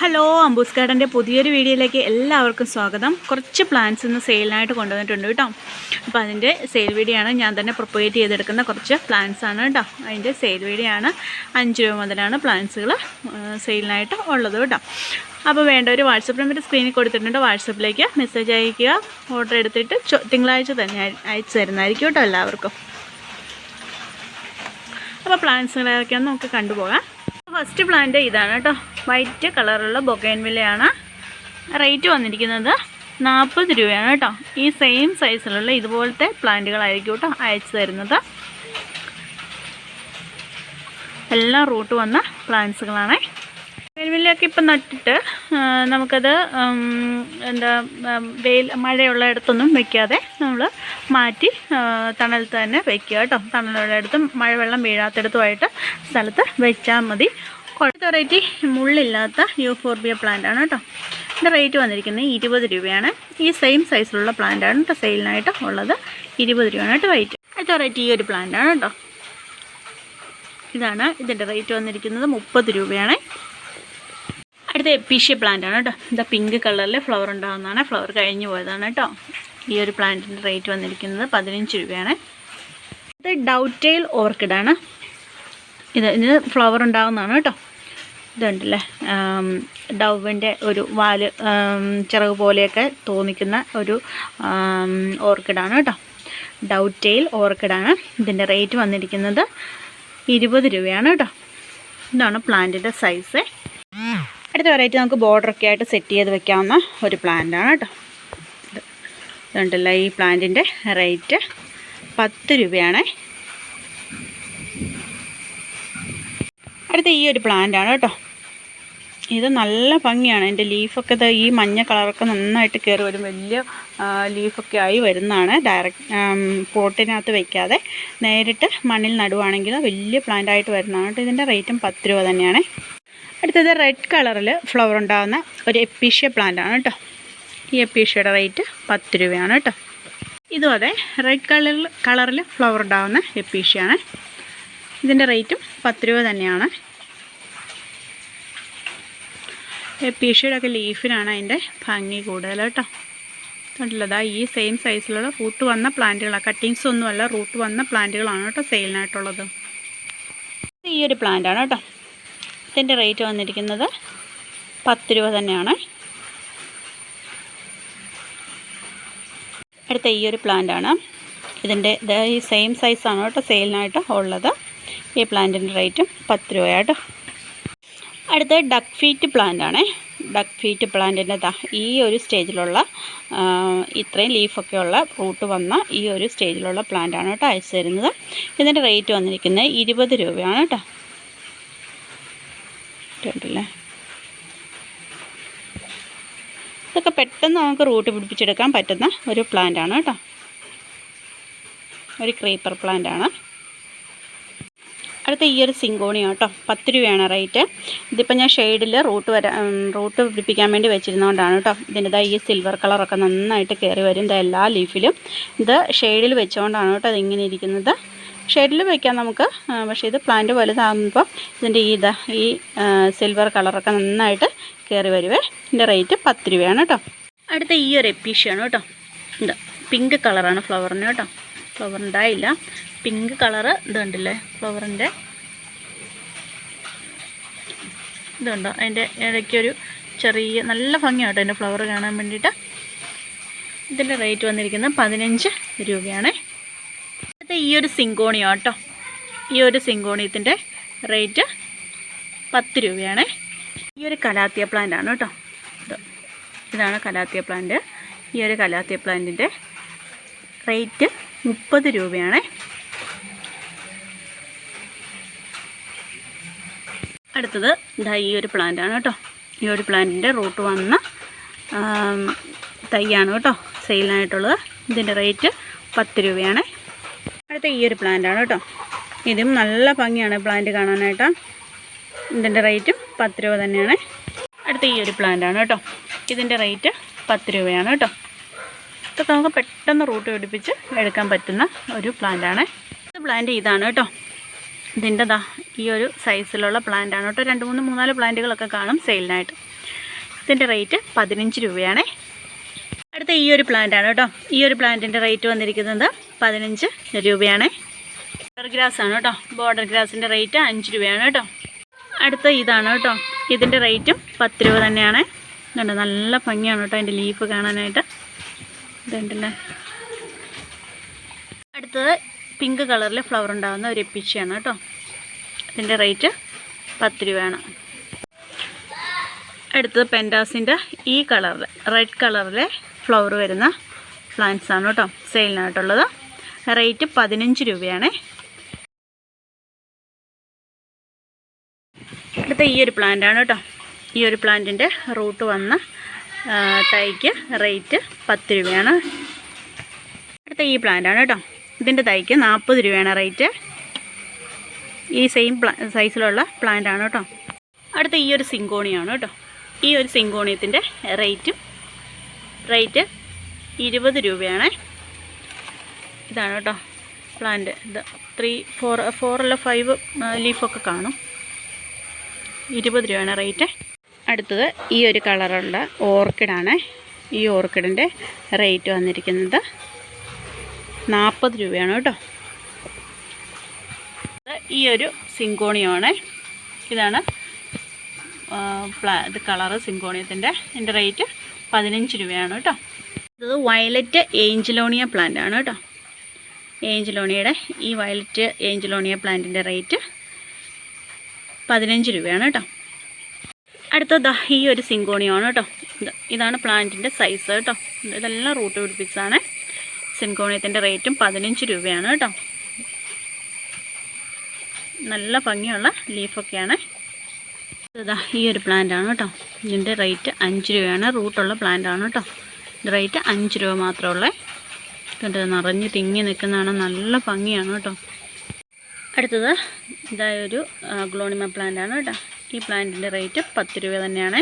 Hello അമ്പൂസ് ഗാർഡന്റെ പുതിയൊരു വീഡിയോയിലേക്ക് എല്ലാവർക്കും സ്വാഗതം. കുറച്ച് പ്ലാന്റ്സ് ഇന്ന് സെയിലിനായിട്ട് കൊണ്ടുവന്നിട്ടുണ്ട് കേട്ടോ. അപ്പോൾ അതിന്റെ സെയിൽ വീഡിയോ ആണ് ഞാൻ തന്നെ പ്രൊപ്പറേറ്റ് ചെയ്തെടുക്കുന്ന കുറച്ച് പ്ലാന്റ്സ് ആണ് കേട്ടോ. അതിന്റെ സെയിൽ വീഡിയോ ആണ് അഞ്ച് രൂപ മുതലാണ് പ്ലാന്റ്സുകൾ സെയിലിനായിട്ട് ഉള്ളത് കേട്ടോ. അപ്പോൾ വേണ്ട ഒരു വാട്സപ്പ് നമ്പർ സ്ക്രീനിൽ കൊടുത്തിട്ടുണ്ട്. വാട്സപ്പിലേക്ക് മെസ്സേജ് അയക്കുക ഓർഡർ എടുത്തിട്ട് തിങ്കളാഴ്ച തന്നെ അയ- അയച്ചു തരുന്നതായിരിക്കും കേട്ടോ എല്ലാവർക്കും. അപ്പോൾ പ്ലാന്റ്സുകളൊക്കെയാണ് നമുക്ക് കണ്ടുപോകാം. ഫസ്റ്റ് പ്ലാന്റ് ഇതാണ് കേട്ടോ വൈറ്റ് കളറുള്ള ബൊഗൈൻവില്ലയാണ് റേറ്റ് വന്നിരിക്കുന്നത് നാൽപ്പത് രൂപയാണ് കേട്ടോ ഈ സെയിം സൈസിലുള്ള ഇതുപോലത്തെ പ്ലാന്റുകളായിരിക്കും കേട്ടോ അയച്ചു തരുന്നത്. എല്ലാം റൂട്ട് വന്ന പ്ലാന്റ്സുകളാണ് ബൊഗൈൻവില്ലയൊക്കെ ഇപ്പം നട്ടിട്ട് നമുക്കത് എന്താ വെയിൽ മഴയുള്ള ഇടത്തൊന്നും വെക്കാതെ നമ്മൾ മാറ്റി തണലത്ത് തന്നെ വെക്കുക കേട്ടോ. ഇടത്തും മഴവെള്ളം വീഴാത്തിടത്തുമായിട്ട് സ്ഥലത്ത് വെച്ചാൽ മതി. കുഴപ്പത്തെ വെറൈറ്റി മുള്ളില്ലാത്ത യൂഫോർബിയ പ്ലാന്റ് ആണ് കേട്ടോ. ഇതിന്റെ റേറ്റ് വന്നിരിക്കുന്നത് ഇരുപത് രൂപയാണ്. ഈ സെയിം സൈസിലുള്ള പ്ലാന്റ് ആണ് കേട്ടോ സെയിലിനായിട്ട് ഉള്ളത്. ഇരുപത് രൂപയാണ് കേട്ടോ റേറ്റ് അടുത്ത വെറൈറ്റി ഈ ഒരു പ്ലാന്റ് ആണ് കേട്ടോ. ഇതാണ് ഇതിന്റെ റേറ്റ് വന്നിരിക്കുന്നത് മുപ്പത് രൂപയാണ്. അടുത്ത എപ്പീഷ്യ പ്ലാന്റ് ആണ് കേട്ടോ. ഇതാ പിങ്ക് കളറിൽ ഫ്ലവർ ഉണ്ടാകുന്നതാണ് ഫ്ലവർ കഴിഞ്ഞു പോയതാണ് കേട്ടോ. ഈ ഒരു പ്ലാന്റിന്റെ റേറ്റ് വന്നിരിക്കുന്നത് പതിനഞ്ച് രൂപയാണ്. ഇത് ഡൗട്ടെയിൽ ഓർക്കിഡാണ് ഇത് ഇതിന് ഫ്ലവർ ഉണ്ടാകുന്നതാണ് കേട്ടോ. ഇതുണ്ടല്ലേ? ഡവിന്റെ ഒരു വാൽ ചിറക് പോലെയൊക്കെ തോന്നിക്കുന്ന ഒരു ഓർക്കിഡാണ് കേട്ടോ. ഡൗട്ടെയിൽ ഓർക്കിഡാണ് ഇതിന്റെ റേറ്റ് വന്നിരിക്കുന്നത് ഇരുപത് രൂപയാണ് കേട്ടോ. ഇതാണ് പ്ലാന്റിന്റെ സൈസ്. അടുത്ത വെറൈറ്റി നമുക്ക് ബോർഡറൊക്കെ ആയിട്ട് സെറ്റ് ചെയ്ത് വെക്കാവുന്ന ഒരു പ്ലാന്റാണ് കേട്ടോ. ഇതുണ്ടല്ലോ ഈ പ്ലാന്റിന്റെ റേറ്റ് പത്ത് രൂപയാണ്. അടുത്ത ഈ ഒരു പ്ലാന്റാണ് കേട്ടോ. ഇത് നല്ല ഭംഗിയാണ്. എന്റെ ലീഫൊക്കെ ഇത് ഈ മഞ്ഞ കളറൊക്കെ നന്നായിട്ട് കയറി വരും. വലിയ ലീഫൊക്കെ ആയി വരുന്നതാണ്. ഡയറക്റ്റ് പോട്ടിനകത്ത് വയ്ക്കാതെ നേരിട്ട് മണ്ണിൽ നടുവാണെങ്കിൽ വലിയ പ്ലാന്റ് ആയിട്ട് വരുന്നതാണ് ഇതിന്റെ റേറ്റും പത്ത് രൂപ തന്നെയാണ്. അടുത്തത് റെഡ് കളറിൽ ഫ്ലവർ ഉണ്ടാകുന്ന ഒരു എപ്പീഷ്യ പ്ലാന്റാണ് കേട്ടോ. ഈ എപ്പീഷയുടെ റേറ്റ് പത്ത് രൂപയാണ് കേട്ടോ. ഇതും അതെ റെഡ് കളറിൽ കളറിൽ ഫ്ലവർ ഉണ്ടാകുന്ന എപ്പീഷയാണ് ഇതിന്റെ റേറ്റും പത്ത് രൂപ തന്നെയാണ്. എപ്പീഷയുടെ ഒക്കെ ലീഫിനാണ് അതിന്റെ ഭംഗി കൂടുതൽ കേട്ടോ. കണ്ടില്ലതാ ഈ സെയിം സൈസിലുള്ള റൂട്ട് വന്ന പ്ലാന്റുകളാണ് കട്ടിങ്സ് ഒന്നുമല്ല റൂട്ട് വന്ന പ്ലാന്റുകളാണ് കേട്ടോ സെയിലിനായിട്ടുള്ളത് ഈ ഒരു പ്ലാന്റാണ് കേട്ടോ. ഇതിന്റെ റേറ്റ് വന്നിരിക്കുന്നത് പത്ത് രൂപ തന്നെയാണ്. അടുത്ത ഈ ഒരു പ്ലാന്റ് ആണ്. ഇതിന്റെ ഇത് ഈ സെയിം സൈസാണ് കേട്ടോ സെയിലിനായിട്ട് ഉള്ളത്. ഈ പ്ലാന്റിന്റെ റേറ്റും പത്ത് രൂപയാട്ടോ അടുത്ത ഡക്ക് ഫീറ്റ് പ്ലാന്റ് ആണേ. ഡക്ക് ഫീറ്റ് പ്ലാന്റിന്റെ ഈ ഒരു സ്റ്റേജിലുള്ള ഇത്രയും ലീഫൊക്കെ ഉള്ള റൂട്ട് വന്ന ഈ ഒരു സ്റ്റേജിലുള്ള പ്ലാന്റാണ് കേട്ടോ അയച്ചു തരുന്നത് ഇതിന്റെ റേറ്റ് വന്നിരിക്കുന്നത് ഇരുപത് രൂപയാണ് കേട്ടോ. കണ്ടില്ലേ? ഇതൊക്കെ പെട്ടെന്ന് നമുക്ക് റൂട്ട് പിടിപ്പിച്ചെടുക്കാൻ പറ്റുന്ന ഒരു പ്ലാന്റ് ആണ് കേട്ടോ. ഒരു ക്രീപ്പർ പ്ലാന്റ് ആണ്. അടുത്ത ഈ ഒരു സിങ്കോണിയ കേട്ടോ. പത്ത് രൂപയാണ് റേറ്റ് ഇതിപ്പോൾ ഞാൻ ഷെയ്ഡിൽ റൂട്ട് വരാ റൂട്ട് പിടിപ്പിക്കാൻ വേണ്ടി വെച്ചിരുന്നതുകൊണ്ടാണ് കേട്ടോ. ഇതിന്റെ ഈ സിൽവർ കളറൊക്കെ നന്നായിട്ട് കയറി വരും. ഇത് എല്ലാ ലീഫിലും ഇത് ഷെയ്ഡിൽ വെച്ചുകൊണ്ടാണ് കേട്ടോ അതിങ്ങനെ ഇരിക്കുന്നത്. ഷെയ്ഡിൽ വയ്ക്കാം നമുക്ക്. പക്ഷേ ഇത് പ്ലാന്റ് വലുതാകുമ്പോൾ ഇതിന്റെ ഈ ഇതാ ഈ സിൽവർ കളറൊക്കെ നന്നായിട്ട് കയറി വരുവേ. ഇതിന്റെ റേറ്റ് പത്ത് രൂപയാണ് കേട്ടോ. അടുത്ത ഈ ഒരു എപ്പീഷ്യാണ് കേട്ടോ. ഇത് പിങ്ക് കളറാണ് ഫ്ലവറിന് കേട്ടോ. ഫ്ലവർ ഉണ്ടായില്ല. പിങ്ക് കളറ് ഇതുണ്ടല്ലേ ഫ്ലവറിന്റെ ഇതുണ്ടോ? അതിന്റെ ഇടയ്ക്കൊരു ചെറിയ നല്ല ഭംഗിയാട്ടോ അതിന്റെ ഫ്ലവർ കാണാൻ വേണ്ടിയിട്ട്. ഇതിന്റെ റേറ്റ് വന്നിരിക്കുന്നത് പതിനഞ്ച് രൂപയാണ്. ഈ ഒരു സിങ്കോണിയോ കേട്ടോ. ഈ ഒരു സിങ്കോണിയത്തിന്റെ റേറ്റ് പത്ത് രൂപയാണ്. ഈ ഒരു കലാത്തിയ പ്ലാന്റ് ആണ് കേട്ടോ. ഇതാണ് കലാത്തിയ പ്ലാന്റ് ഈ ഒരു കലാത്തിയ പ്ലാന്റിന്റെ റേറ്റ് മുപ്പത് രൂപയാണ്. അടുത്തത് ഇതാ ഈ ഒരു പ്ലാന്റ് ആണ് കേട്ടോ. ഈ ഒരു പ്ലാന്റിന്റെ റൂട്ട് വന്ന തൈയാണ് കേട്ടോ. സെയിലിനായിട്ടുള്ളത് ഇതിന്റെ റേറ്റ് പത്ത് രൂപയാണ്. അടുത്ത ഈ ഒരു പ്ലാന്റ് ആണ് കേട്ടോ. ഇതും നല്ല ഭംഗിയാണ് പ്ലാന്റ് കാണാനായിട്ട്. ഇതിന്റെ റേറ്റും പത്ത് രൂപ തന്നെയാണ്. അടുത്ത ഈ ഒരു പ്ലാന്റ് ആണ് കേട്ടോ. ഇതിന്റെ റേറ്റ് പത്ത് രൂപയാണ് കേട്ടോ. ഇതൊക്കെ നമുക്ക് പെട്ടെന്ന് റൂട്ട് പിടിപ്പിച്ച് എടുക്കാൻ പറ്റുന്ന ഒരു പ്ലാന്റാണ് ഇത് പ്ലാന്റ് ഇതാണ് കേട്ടോ. ഇതിന്റെ ദാ ഈ ഒരു സൈസിലുള്ള പ്ലാന്റാണ് കേട്ടോ. രണ്ട് മൂന്ന് മൂന്നാൽ പ്ലാന്റുകളൊക്കെ കാണും സെയിലിനായിട്ട് ഇതിന്റെ റേറ്റ് പതിനഞ്ച് രൂപയാണേ. അടുത്ത ഈ ഒരു പ്ലാന്റ് ആണ് കേട്ടോ. ഈ ഒരു പ്ലാന്റിന്റെ റേറ്റ് വന്നിരിക്കുന്നത് പതിനഞ്ച് രൂപയാണ്. ബോർഡർ ഗ്രാസ് ആണ് കേട്ടോ. ബോർഡർ ഗ്രാസിന്റെ റേറ്റ് അഞ്ച് രൂപയാണ് കേട്ടോ. അടുത്ത ഇതാണ് കേട്ടോ. ഇതിന്റെ റേറ്റും പത്ത് രൂപ തന്നെയാണ്. ഇതുണ്ട് നല്ല ഭംഗിയാണ് കേട്ടോ അതിന്റെ ലീഫ് കാണാനായിട്ട്. ഇതുണ്ടല്ലേ? അടുത്തത് പിങ്ക് കളറിൽ ഫ്ലവർ ഉണ്ടാകുന്ന ഒരു എപ്പിച്ചിയാണ് കേട്ടോ. ഇതിന്റെ റേറ്റ് പത്ത് രൂപയാണ്. അടുത്തത് പെന്റാസിന്റെ ഈ കളറിൽ റെഡ് കളറിലെ ഫ്ലവർ വരുന്ന പ്ലാന്റ്സ് ആണ് കേട്ടോ. സെയിലിനായിട്ടുള്ളത് റേറ്റ് പതിനഞ്ച് രൂപയാണ്. അടുത്ത ഈ ഒരു പ്ലാന്റ് ആണ് കേട്ടോ. ഈ ഒരു പ്ലാന്റിന്റെ റൂട്ട് വന്ന തൈക്ക് റേറ്റ് പത്ത് രൂപയാണ്. അടുത്ത ഈ പ്ലാന്റ് ആണ് കേട്ടോ. ഇതിന്റെ തൈക്ക് നാൽപ്പത് രൂപയാണ് റേറ്റ് ഈ സെയിം പ്ലാ സൈസിലുള്ള പ്ലാന്റ് ആണ് കേട്ടോ. അടുത്ത ഈ ഒരു സിങ്കോണിയാണ് കേട്ടോ. ഈ ഒരു സിങ്കോണിയത്തിന്റെ റേറ്റും റേറ്റ് ഇരുപത് രൂപയാണ്. ഇതാണ് കേട്ടോ പ്ലാന്റ് ഇത് ത്രീ ഫോർ ഫോർ അല്ല ഫൈവ് ലീഫൊക്കെ കാണും. ഇരുപത് രൂപയാണ് റേറ്റ് അടുത്തത് ഈ ഒരു കളറുള്ള ഓർക്കിഡാണ് ഈ ഓർക്കിഡിന്റെ റേറ്റ് വന്നിരിക്കുന്നത് നാൽപ്പത് രൂപയാണ് കേട്ടോ. ഈ ഒരു സിങ്കോണിയമാണ് ഇതാണ് പ്ലാ ഇത് കളറ് സിങ്കോണിയത്തിന്റെ ഇതിന്റെ റേറ്റ് പതിനഞ്ച് രൂപയാണ് കേട്ടോ. ഇത് വയലറ്റ് ഏഞ്ചലോണിയ പ്ലാന്റ് ആണ് കേട്ടോ. ഏഞ്ചലോണിയയുടെ ഈ വയലറ്റ് ഏഞ്ചലോണിയ പ്ലാന്റിന്റെ റേറ്റ് പതിനഞ്ച് രൂപയാണ് കേട്ടോ. അടുത്തത് ഈ ഒരു സിങ്കോണിയാണ് കേട്ടോ. ഇതാണ് പ്ലാന്റിന്റെ സൈസ് കേട്ടോ. ഇതെല്ലാം റൂട്ട് പിടിപ്പിച്ചാണ് സിങ്കോണിയത്തിന്റെ റേറ്റും പതിനഞ്ച് രൂപയാണ് കേട്ടോ. നല്ല ഭംഗിയുള്ള ലീഫൊക്കെയാണ് ഈ ഒരു പ്ലാന്റ് ആണ് കേട്ടോ. ഇതിന്റെ റേറ്റ് അഞ്ച് രൂപയാണ്. റൂട്ടുള്ള പ്ലാന്റ് ആണ് കേട്ടോ. റേറ്റ് അഞ്ച് രൂപ മാത്രമേ കണ്ട് നിറഞ്ഞ് തിങ്ങി നിൽക്കുന്നതാണ് നല്ല ഭംഗിയാണ് കേട്ടോ. അടുത്തത് ഇതായൊരു ഗ്ലോണിമ പ്ലാന്റ് ആണ് കേട്ടോ. ഈ പ്ലാന്റിന്റെ റേറ്റ് പത്ത് രൂപ തന്നെയാണ്.